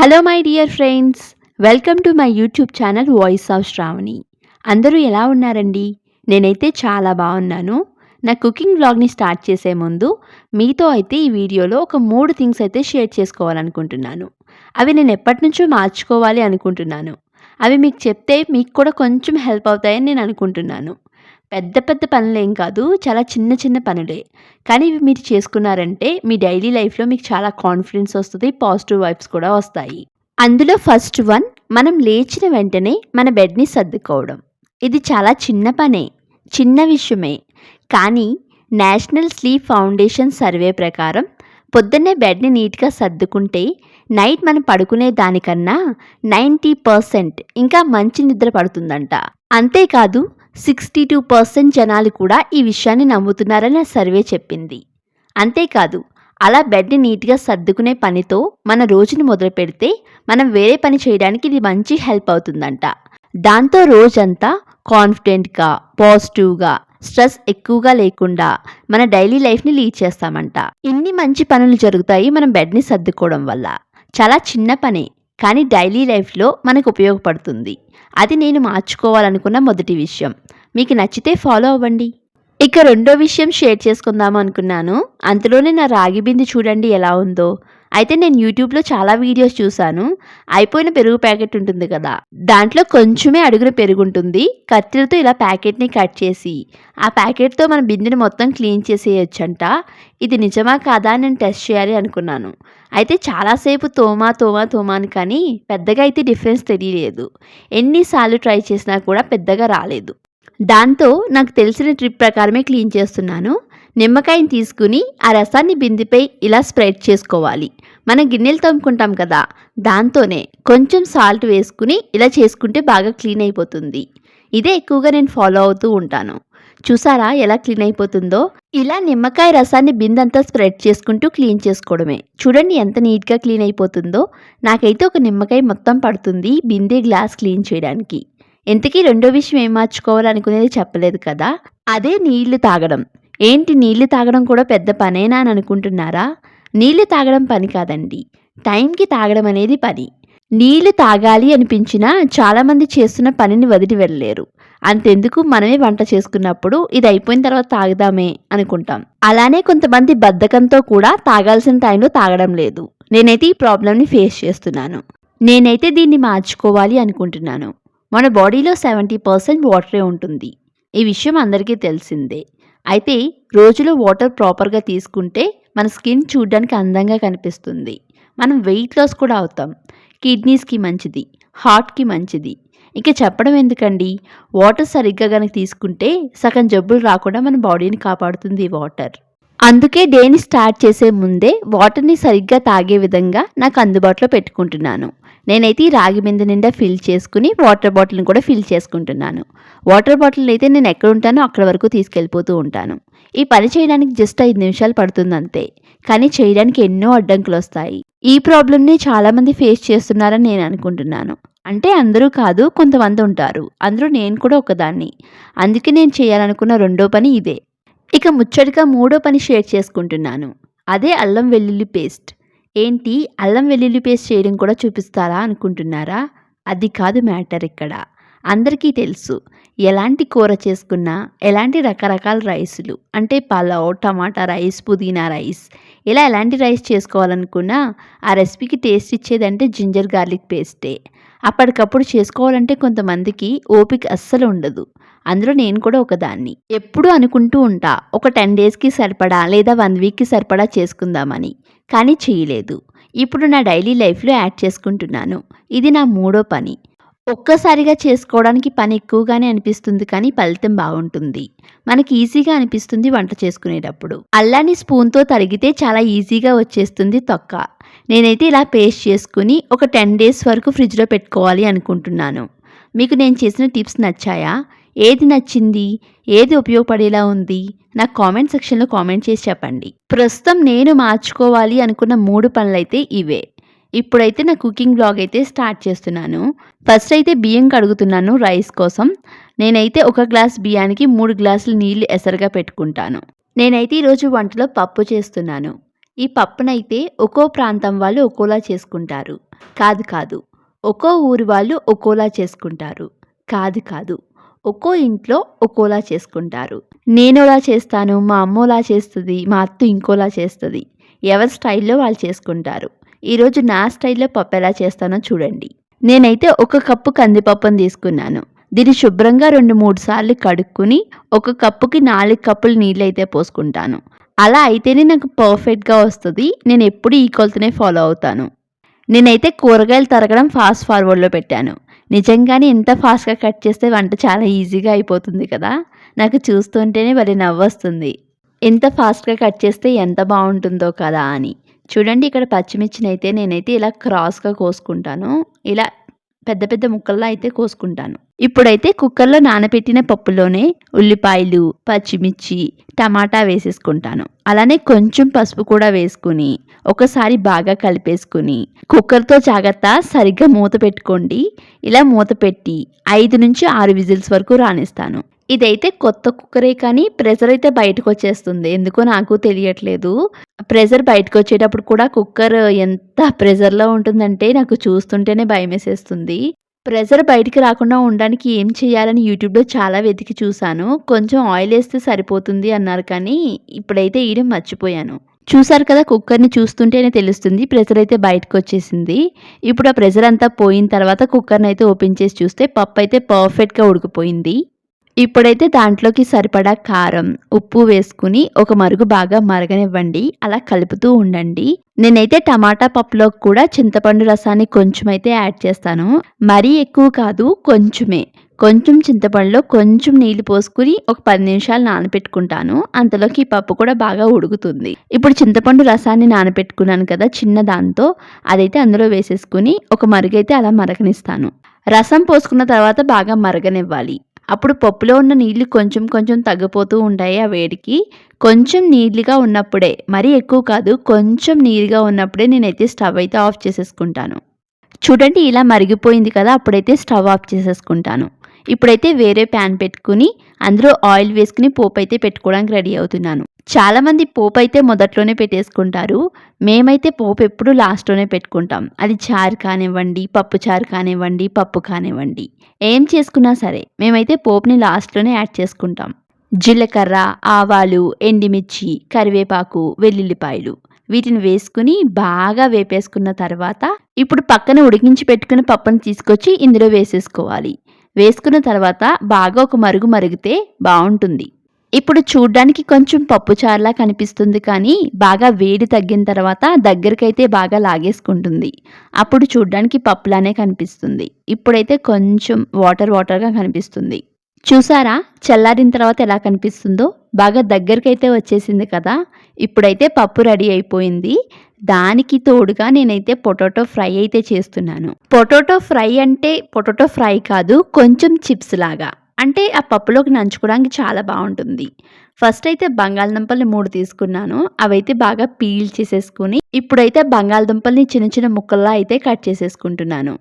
Hello my dear friends welcome to my YouTube channel voice of Shravani అందరూ ఎలా ఉన్నారండి? నేనైతే చాలా బాగున్నాను. నా కుకింగ్ బ్లాగ్ని స్టార్ట్ చేసే ముందు మీతో అయితే ఈ వీడియోలో ఒక మూడు థింగ్స్ అయితే షేర్ చేసుకోవాలనుకుంటున్నాను. అవి నేను ఎప్పటి నుంచో మార్చుకోవాలి అనుకుంటున్నాను. అవి మీకు చెప్తే మీకు కూడా కొంచెం హెల్ప్ అవుతాయని నేను అనుకుంటున్నాను. పెద్ద పెద్ద పనులేం కాదు చాలా చిన్న చిన్న పనులే. కానీ ఇవి మీరు చేసుకున్నారంటే మీ డైలీ లైఫ్లో మీకు చాలా కాన్ఫిడెన్స్ వస్తుంది పాజిటివ్ వైబ్స్ కూడా వస్తాయి. అందులో ఫస్ట్ వన్ మనం లేచిన వెంటనే మన బెడ్ని సర్దుకోవడం. ఇది చాలా చిన్న పనే చిన్న విషయమే. కానీ నేషనల్ స్లీప్ ఫౌండేషన్ సర్వే ప్రకారం పొద్దున్నే బెడ్ని నీట్గా సర్దుకుంటే నైట్ మనం పడుకునే దానికన్నా నైంటీ పర్సెంట్ ఇంకా మంచి నిద్ర పడుతుందంట. అంతేకాదు సిక్స్టీ టూ పర్సెంట్ జనాలు కూడా ఈ విషయాన్ని నమ్ముతున్నారని ఆ సర్వే చెప్పింది. అంతేకాదు అలా బెడ్ని నీట్గా సర్దుకునే పనితో మన రోజుని మొదలు పెడితే మనం వేరే పని చేయడానికి ఇది మంచి హెల్ప్ అవుతుందంట. దాంతో రోజంతా కాన్ఫిడెంట్గా పాజిటివ్గా స్ట్రెస్ ఎక్కువగా లేకుండా మన డైలీ లైఫ్ని లీడ్ చేస్తామంట. ఇన్ని మంచి పనులు జరుగుతాయి మనం బెడ్ని సర్దుకోవడం వల్ల. చాలా చిన్న పనే కానీ డైలీ లైఫ్లో మనకు ఉపయోగపడుతుంది. అది నేను మార్చుకోవాలనుకున్న మొదటి విషయం. మీకు నచ్చితే ఫాలో అవ్వండి. ఇక రెండో విషయం షేర్ చేసుకుందాం అనుకున్నాను. అంతలోనే నా రాగి బింది చూడండి ఎలా ఉందో. అయితే నేను యూట్యూబ్లో చాలా వీడియోస్ చూశాను. అయిపోయిన పెరుగు ప్యాకెట్ ఉంటుంది కదా దాంట్లో కొంచెమే అడుగున పెరుగు ఉంటుంది. కత్తిలతో ఇలా ప్యాకెట్ని కట్ చేసి ఆ ప్యాకెట్తో మన బిందెని మొత్తం క్లీన్ చేసేయచ్చంట. ఇది నిజమా కాదా అని నేను టెస్ట్ చేయాలి అనుకున్నాను. అయితే చాలాసేపు తోమా తోమా తోమా అని కానీ పెద్దగా అయితే డిఫరెన్స్ తెలియలేదు. ఎన్నిసార్లు ట్రై చేసినా కూడా పెద్దగా రాలేదు. దాంతో నాకు తెలిసిన ట్రిప్ ప్రకారమే క్లీన్ చేస్తున్నాను. నిమ్మకాయని తీసుకుని ఆ రసాన్ని బిందిపై ఇలా స్ప్రెడ్ చేసుకోవాలి. మనం గిన్నెలు తోముకుంటాం కదా దాంతోనే కొంచెం సాల్ట్ వేసుకుని ఇలా చేసుకుంటే బాగా క్లీన్ అయిపోతుంది. ఇదే ఎక్కువగా నేను ఫాలో అవుతూ ఉంటాను. చూసారా ఎలా క్లీన్ అయిపోతుందో? ఇలా నిమ్మకాయ రసాన్ని బిందంతా స్ప్రెడ్ చేసుకుంటూ క్లీన్ చేసుకోవడమే. చూడండి ఎంత నీట్గా క్లీన్ అయిపోతుందో. నాకైతే ఒక నిమ్మకాయ మొత్తం పడుతుంది బిందె గ్లాస్ క్లీన్ చేయడానికి. ఇంతకీ రెండో విషయం ఏం మార్చుకోవాలనుకునేది చెప్పలేదు కదా? అదే నీళ్ళు తాగడం. ఏంటి నీళ్ళు తాగడం కూడా పెద్ద పనేనా అని అనుకుంటున్నారా? నీళ్ళు తాగడం పని కాదండి. టైంకి తాగడం అనేది పని. నీళ్ళు తాగాలి అనిపించినా చాలామంది చేస్తున్న పనిని వదిలి వెళ్ళలేరు. అంతెందుకు మనమే వంట చేసుకున్నప్పుడు ఇది అయిపోయిన తర్వాత తాగుదామే అనుకుంటాం. అలానే కొంతమంది బద్ధకంతో కూడా తాగాల్సిన టైంలో తాగడం లేదు. నేనైతే ఈ ప్రాబ్లమ్ని ఫేస్ చేస్తున్నాను. నేనైతే దీన్ని మార్చుకోవాలి అనుకుంటున్నాను. మన బాడీలో సెవెంటీ పర్సెంట్ వాటరే ఉంటుంది. ఈ విషయం అందరికీ తెలిసిందే. అయితే రోజులో వాటర్ ప్రాపర్గా తీసుకుంటే మన స్కిన్ చూడడానికి అందంగా కనిపిస్తుంది. మనం వెయిట్ లాస్ కూడా అవుతాం. కిడ్నీస్కి మంచిది హార్ట్కి మంచిది. ఇక చెప్పడం ఎందుకండి? వాటర్ సరిగ్గా కనుక తీసుకుంటే సగం జబ్బులు రాకుండా మన బాడీని కాపాడుతుంది వాటర్. అందుకే డేని స్టార్ట్ చేసే ముందే వాటర్ని సరిగ్గా తాగే విధంగా నాకు అందుబాటులో పెట్టుకుంటున్నాను. నేనైతే ఈ రాగి బిందె నిండా ఫిల్ చేసుకుని వాటర్ బాటిల్ని కూడా ఫిల్ చేసుకుంటున్నాను. వాటర్ బాటిల్ అయితే నేను ఎక్కడ ఉంటానో అక్కడ వరకు తీసుకెళ్ళిపోతూ ఉంటాను. ఈ పని చేయడానికి జస్ట్ ఐదు నిమిషాలు పడుతుందంతే. కానీ చేయడానికి ఎన్నో అడ్డంకులు వస్తాయి ఈ ప్రాబ్లమ్ని చాలామంది ఫేస్ చేస్తున్నారని నేను అనుకుంటున్నాను. అంటే అందరూ కాదు కొంతమంది ఉంటారు. అందరూ నేను కూడా ఒకదాన్ని. అందుకే నేను చేయాలనుకున్న రెండో పని ఇదే. ఇక ముచ్చటగా మూడో పని షేర్ చేసుకుంటున్నాను. అదే అల్లం వెల్లుల్లి పేస్ట్. ఏంటి? అల్లం వెల్లుల్లి పేస్ట్ చేయడం కూడా చూపిస్తారా అనుకుంటున్నారా? అది కాదు మ్యాటర్ ఇక్కడ. అందరికీ తెలుసు. ఎలాంటి కూర చేసుకున్నా ఎలాంటి రకరకాల రైసులు అంటే పలావ్ టమాటా రైస్ పుదీనా రైస్ ఇలా ఎలాంటి రైస్ చేసుకోవాలనుకున్నా ఆ రెసిపీకి టేస్ట్ ఇచ్చేదంటే జింజర్ గార్లిక్ పేస్టే. అప్పటికప్పుడు చేసుకోవాలంటే కొంతమందికి ఓపిక అస్సలు ఉండదు. అందులో నేను కూడా ఒకదాన్ని. ఎప్పుడూ అనుకుంటూ ఉంటా ఒక టెన్ డేస్కి సరిపడా లేదా వన్ వీక్కి సరిపడా చేసుకుందామని కానీ చేయలేదు. ఇప్పుడు నా డైలీ లైఫ్లో యాడ్ చేసుకుంటున్నాను. ఇది నా మూడో పని. ఒక్కసారిగా చేసుకోవడానికి పని ఎక్కువగానే అనిపిస్తుంది కానీ ఫలితం బాగుంటుంది. మనకి ఈజీగా అనిపిస్తుంది వంట చేసుకునేటప్పుడు. అల్లాన్ని స్పూన్తో తరిగితే చాలా ఈజీగా వచ్చేస్తుంది తొక్క. నేనైతే ఇలా పేస్ట్ చేసుకుని ఒక టెన్ డేస్ వరకు ఫ్రిడ్జ్లో పెట్టుకోవాలి అనుకుంటున్నాను. మీకు నేను చేసిన టిప్స్ నచ్చాయా? ఏది నచ్చింది? ఏది ఉపయోగపడేలా ఉంది? నాకు కామెంట్ సెక్షన్లో కామెంట్ చేసి చెప్పండి. ప్రస్తుతం నేను మార్చుకోవాలి అనుకున్న మూడు పనులైతే ఇవే. ఇప్పుడైతే నా కుకింగ్ బ్లాగ్ అయితే స్టార్ట్ చేస్తున్నాను ఫస్ట్ అయితే బియ్యం కడుగుతున్నాను రైస్ కోసం నేనైతే ఒక గ్లాస్ బియ్యానికి మూడు గ్లాసులు నీళ్ళు ఎసరుగా పెట్టుకుంటాను నేనైతే ఈరోజు వంటలో పప్పు చేస్తున్నాను ఈ పప్పునైతే ఒక్కో ప్రాంతం వాళ్ళు ఒక్కోలా చేసుకుంటారు. కాదు కాదు. ఒక్కో ఊరి వాళ్ళు ఒక్కోలా చేసుకుంటారు. కాదు కాదు. ఒక్కో ఇంట్లో ఒక్కోలా చేసుకుంటారు. నేనోలా చేస్తాను. మా అమ్మోలా చేస్తుంది మా అత్త ఇంకోలా చేస్తుంది ఎవరి స్టైల్‌లో వాళ్ళు చేసుకుంటారు. ఈరోజు నా స్టైల్‌లో పప్పు ఎలా చేస్తానో చూడండి. నేనైతే ఒక కప్పు కందిపప్పును తీసుకున్నాను. దీన్ని శుభ్రంగా 2, 3 సార్లు కడుక్కుని ఒక కప్పుకి నాలుగు కప్పులు నీళ్ళు అయితే పోసుకుంటాను. అలా అయితేనే నాకు పర్ఫెక్ట్‌గా వస్తుంది నేను ఎప్పుడు ఈ కొలతనే ఫాలో అవుతాను. నేనైతే కూరగాయలు తరగడం ఫాస్ట్ ఫార్వర్డ్‌లో పెట్టాను. నిజంగానే ఎంత ఫాస్ట్‌గా కట్ చేస్తే వంట చాలా ఈజీగా అయిపోతుంది కదా! నాకు చూస్తుంటేనే భలే నవ్వొస్తుంది. ఎంత ఫాస్ట్‌గా కట్ చేస్తే ఎంత బాగుంటుందో కదా అని. చూడండి ఇక్కడ పచ్చిమిర్చినైతే నేనైతే ఇలా క్రాస్‌గా కోసుకుంటాను. ఇలా పెద్ద పెద్ద ముక్కల్లో అయితే కోసుకుంటాను. ఇప్పుడైతే కుక్కర్‌లో నానబెట్టిన పప్పులోనే ఉల్లిపాయలు, పచ్చిమిర్చి, టమాటా వేసేసుకుంటాను. అలానే కొంచెం పసుపు కూడా వేసుకుని ఒకసారి బాగా కలిపేసుకొని, కుక్కర్‌తో జాగ్రత్త సరిగ్గా మూత పెట్టుకోండి. ఇలా మూత పెట్టి 5-6 విజిల్స్ వరకు రాణిస్తాను ఇదైతే కొత్త కుక్కరే కానీ ప్రెషర్ అయితే బయటకొచ్చేస్తుంది. ఎందుకో నాకు తెలియట్లేదు. ప్రెషర్ బయటకొచ్చేటప్పుడు కూడా కుక్కర్ ఎంత ప్రెషర్‌లో ఉంటుందంటే నాకు చూస్తుంటేనే భయమేసేస్తుంది. ప్రెషర్ బయటికి రాకుండా ఉండడానికి ఏం చేయాలని యూట్యూబ్‌లో చాలా వెతికి చూశాను కొంచెం ఆయిల్ వేస్తే సరిపోతుంది అన్నారు కానీ ఇప్పుడైతే వేయడం మర్చిపోయాను. చూసారు కదా కుక్కర్‌ని చూస్తుంటేనే తెలుస్తుంది. ప్రెషర్ అయితే బయటకొచ్చేసింది. ఇప్పుడు ఆ ప్రెషర్ అంతా పోయిన తర్వాత కుక్కర్ని అయితే ఓపెన్ చేసి చూస్తే పప్పు అయితే పర్ఫెక్ట్‌గా ఉడికిపోయింది. ఇప్పుడైతే దాంట్లోకి సరిపడా కారం, ఉప్పు వేసుకొని ఒక మరుగు బాగా మరగనివ్వండి. అలా కలుపుతూ ఉండండి. నేనైతే టమాటా పప్పులో కూడా చింతపండు రసాన్ని కొంచెమైతే యాడ్ చేస్తాను. మరీ ఎక్కువ కాదు కొంచెమే. కొంచెం చింతపండులో కొంచెం నీళ్ళు పోసుకుని ఒక పది నిమిషాలు నానబెట్టుకుంటాను. అంతలోకి ఈ పప్పు కూడా బాగా ఉడుకుతుంది. ఇప్పుడు చింతపండు రసాన్ని నానబెట్టుకున్నాను కదా చిన్న దాంతో అదైతే అందులో వేసేసుకుని ఒక మరుగైతే అలా మరగనిస్తాను. రసం పోసుకున్న తర్వాత బాగా మరగనివ్వాలి. అప్పుడు పప్పులో ఉన్న నీళ్ళు కొంచెం కొంచెం తగ్గిపోతూ ఉంటాయి ఆ వేడికి. కొంచెం నీళ్ళుగా ఉన్నప్పుడే మరీ ఎక్కువ కాదు కొంచెం నీరుగా ఉన్నప్పుడే నేనైతే స్టవ్ అయితే ఆఫ్ చేసేసుకుంటాను. చూడండి ఇలా మరిగిపోయింది కదా! అప్పుడైతే స్టవ్ ఆఫ్ చేసేసుకుంటాను. ఇప్పుడైతే వేరే ప్యాన్ పెట్టుకుని అందులో ఆయిల్ వేసుకుని పోపు అయితే పెట్టుకోవడానికి రెడీ అవుతున్నాను. చాలామంది పోపు అయితే మొదట్లోనే పెట్టేసుకుంటారు. మేమైతే పోపు ఎప్పుడు లాస్ట్‌లోనే పెట్టుకుంటాం. అది చారు కానివ్వండి, పప్పు చారు కానివ్వండి, పప్పు కానివ్వండి. ఏం చేసుకున్నా సరే మేమైతే పోపుని లాస్ట్‌లోనే యాడ్ చేసుకుంటాం. జీలకర్ర, ఆవాలు, ఎండిమిర్చి కరివేపాకు, వెల్లుల్లిపాయలు వీటిని వేసుకుని బాగా వేపేసుకున్న తర్వాత ఇప్పుడు పక్కన ఉడికించి పెట్టుకున్న పప్పుని తీసుకొచ్చి ఇందులో వేసేసుకోవాలి. వేసుకున్న తర్వాత బాగా ఒక మరుగు మరిగితే బాగుంటుంది ఇప్పుడు చూడ్డానికి కొంచెం పప్పు చారులా కనిపిస్తుంది కానీ బాగా వేడి తగ్గిన తర్వాత దగ్గరికైతే బాగా లాగేసుకుంటుంది. అప్పుడు చూడ్డానికి పప్పులానే కనిపిస్తుంది. ఇప్పుడైతే కొంచెం వాటర్ వాటర్‌గా కనిపిస్తుంది. చూసారా చల్లారిన తర్వాత ఎలా కనిపిస్తుందో? బాగా దగ్గరికైతే వచ్చేసింది కదా! ఇప్పుడైతే పప్పు రెడీ అయిపోయింది. దానికి తోడుగా నేనైతే పొటాటో ఫ్రై అయితే చేస్తున్నాను. పొటాటో ఫ్రై అంటే పొటాటో ఫ్రై కాదు కొంచెం చిప్స్ లాగా. అంటే ఆ పప్పులోకి నంచుకోవడానికి చాలా బాగుంటుంది ఫస్ట్ అయితే బంగాళదుంపల్ని మూడు తీసుకున్నాను. అవైతే బాగా పీల్ చేసేసుకుని ఇప్పుడైతే బంగాళదుంపల్ని చిన్న చిన్న ముక్కల్లా అయితే కట్ చేసేసుకుంటున్నాను.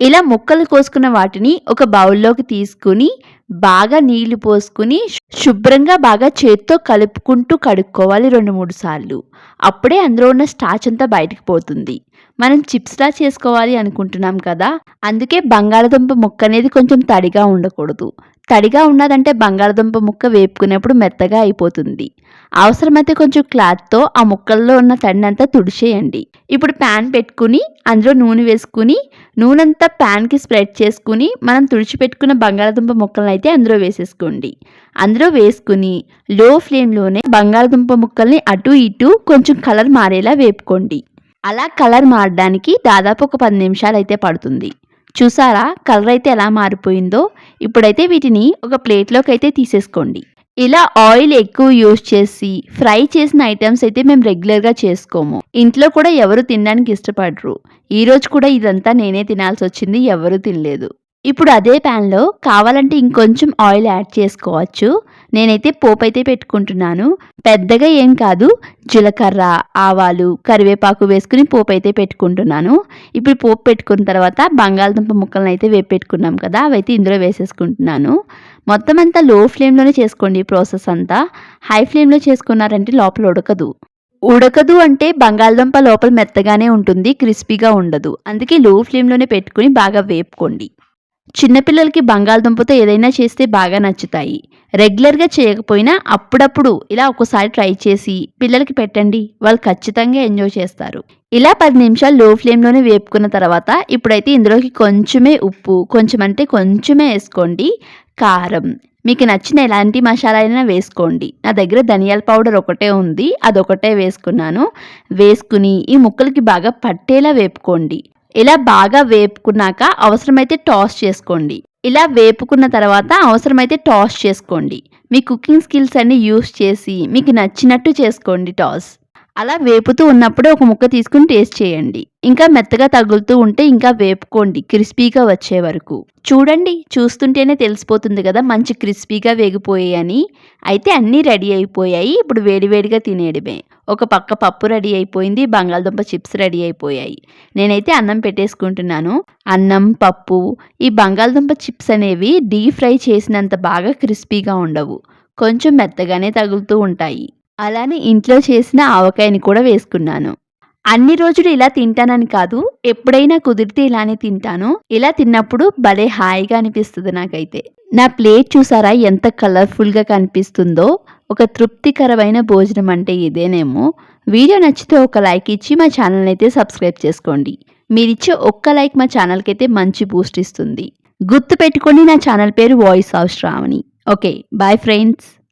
ఇలా ముక్కలు కోసుకున్న వాటిని ఒక బౌల్‌లోకి తీసుకొని బాగా నీళ్ళు పోసుకుని శుభ్రంగా బాగా చేత్తో కలుపుకుంటూ కడుక్కోవాలి 2, 3 సార్లు. అప్పుడే అందులో ఉన్న స్టాచ్ అంతా బయటికి పోతుంది. మనం చిప్స్‌లా చేసుకోవాలి అనుకుంటున్నాం కదా! అందుకే బంగాళదుంప ముక్క అనేది కొంచెం తడిగా ఉండకూడదు. తడిగా ఉన్నదంటే బంగాళదుంప ముక్క వేపుకునేప్పుడు మెత్తగా అయిపోతుంది. అవసరమైతే కొంచెం క్లాత్‌తో ఆ ముక్కల్లో ఉన్న తడినంతా తుడిచేయండి. ఇప్పుడు ప్యాన్ పెట్టుకుని అందులో నూనె వేసుకుని నూనెంతా ప్యాన్‌కి స్ప్రెడ్ చేసుకుని మనం తుడిచిపెట్టుకున్న బంగాళదుంప ముక్కలనైతే అందులో వేసేసుకోండి. అందులో వేసుకుని లో ఫ్లేమ్‌లోనే బంగాళదుంప ముక్కల్ని అటు ఇటు కొంచెం కలర్ మారేలా వేపుకోండి. అలా కలర్ మారడానికి దాదాపు ఒక పది నిమిషాలు అయితే పడుతుంది. చూసారా కలర్ అయితే ఎలా మారిపోయిందో? ఇప్పుడైతే వీటిని ఒక ప్లేట్లోకి అయితే తీసేసుకోండి. ఇలా ఆయిల్ ఎక్కువ యూజ్ చేసి ఫ్రై చేసిన ఐటమ్స్ అయితే మేము రెగ్యులర్‌గా చేసుకోము. ఇంట్లో కూడా ఎవరు తినడానికి ఇష్టపడరు. ఈరోజు కూడా ఇదంతా నేనే తినాల్సి వచ్చింది ఎవరు తినలేదు. ఇప్పుడు అదే ప్యాన్‌లో కావాలంటే ఇంకొంచెం ఆయిల్ యాడ్ చేసుకోవచ్చు. నేనైతే పోపు అయితే పెట్టుకుంటున్నాను. పెద్దగా ఏం కాదు జీలకర్ర, ఆవాలు, కరివేపాకు వేసుకుని పోపు అయితే పెట్టుకుంటున్నాను. ఇప్పుడు పోపు పెట్టుకున్న తర్వాత బంగాళదుంప ముక్కలని అయితే వేపు పెట్టుకున్నాం కదా! అవైతే ఇందులో వేసేసుకుంటున్నాను. మొత్తం అంతా లో ఫ్లేమ్‌లోనే చేసుకోండి ఈ ప్రాసెస్ అంతా. హై ఫ్లేమ్‌లో చేసుకున్నారంటే లోపల ఉడకదు. ఉడకదు అంటే బంగాళదుంప లోపల మెత్తగానే ఉంటుంది క్రిస్పీగా ఉండదు అందుకే లో ఫ్లేమ్లోనే పెట్టుకుని బాగా వేపుకోండి చిన్నపిల్లలకి బంగాళదుంపతో ఏదైనా చేస్తే బాగా నచ్చుతాయి. రెగ్యులర్గా చేయకపోయినా అప్పుడప్పుడు ఇలా ఒకసారి ట్రై చేసి పిల్లలకి పెట్టండి. వాళ్ళు ఖచ్చితంగా ఎంజాయ్ చేస్తారు. ఇలా పది నిమిషాలు లో ఫ్లేమ్లోనే వేపుకున్న తర్వాత ఇప్పుడైతే ఇందులోకి కొంచెమే ఉప్పు కొంచెం అంటే కొంచెమే వేసుకోండి. కారం. మీకు నచ్చిన ఎలాంటి మసాలా అయినా వేసుకోండి. నా దగ్గర ధనియాల పౌడర్ ఒకటే ఉంది. అదొకటే వేసుకున్నాను. వేసుకుని ఈ ముక్కలకి బాగా పట్టేలా వేపుకోండి. ఇలా బాగా వేపుకున్నాక అవసరమైతే టాస్ చేసుకోండి. ఇలా వేపుకున్న తర్వాత అవసరమైతే టాస్ చేసుకోండి. మీ కుకింగ్ స్కిల్స్ అన్ని యూస్ చేసి మీకు నచ్చినట్టు చేసుకోండి టాస్. అలా వేపుతూ ఉన్నప్పుడే ఒక ముక్క తీసుకుని టేస్ట్ చేయండి. ఇంకా మెత్తగా తగులుతూ ఉంటే ఇంకా వేపుకోండి. క్రిస్పీగా వచ్చే వరకు. చూడండి చూస్తుంటేనే తెలిసిపోతుంది కదా మంచి క్రిస్పీగా వేగిపోయాయని అయితే అన్నీ రెడీ అయిపోయాయి. ఇప్పుడు వేడివేడిగా తినేయడమే. ఒక పక్క పప్పు రెడీ అయిపోయింది. బంగాళదుంప చిప్స్ రెడీ అయిపోయాయి. నేనైతే అన్నం పెట్టేసుకుంటున్నాను. అన్నం పప్పు ఈ బంగాళదుంప చిప్స్ అనేవి డీప్ ఫ్రై చేసినంత బాగా క్రిస్పీగా ఉండవు. కొంచెం మెత్తగానే తగులుతూ ఉంటాయి. అలానే ఇంట్లో చేసిన ఆవకాయని కూడా వేసుకున్నాను. అన్ని రోజులు ఇలా తింటానని కాదు ఎప్పుడైనా కుదిరితే ఇలానే తింటాను. ఇలా తిన్నప్పుడు భలే హాయిగా అనిపిస్తుంది నాకైతే. నా ప్లేట్ చూసారా ఎంత కలర్ఫుల్గా కనిపిస్తుందో. ఒక తృప్తికరమైన భోజనం అంటే ఇదేనేమో. వీడియో నచ్చితే ఒక లైక్ ఇచ్చి మా ఛానల్ అయితే సబ్స్క్రైబ్ చేసుకోండి. మీరిచ్చే ఒక్క లైక్ మా ఛానల్కి అయితే మంచి బూస్ట్ ఇస్తుంది. గుర్తు పెట్టుకొని నా ఛానల్ పేరు voice of Shravani. Okay bye friends.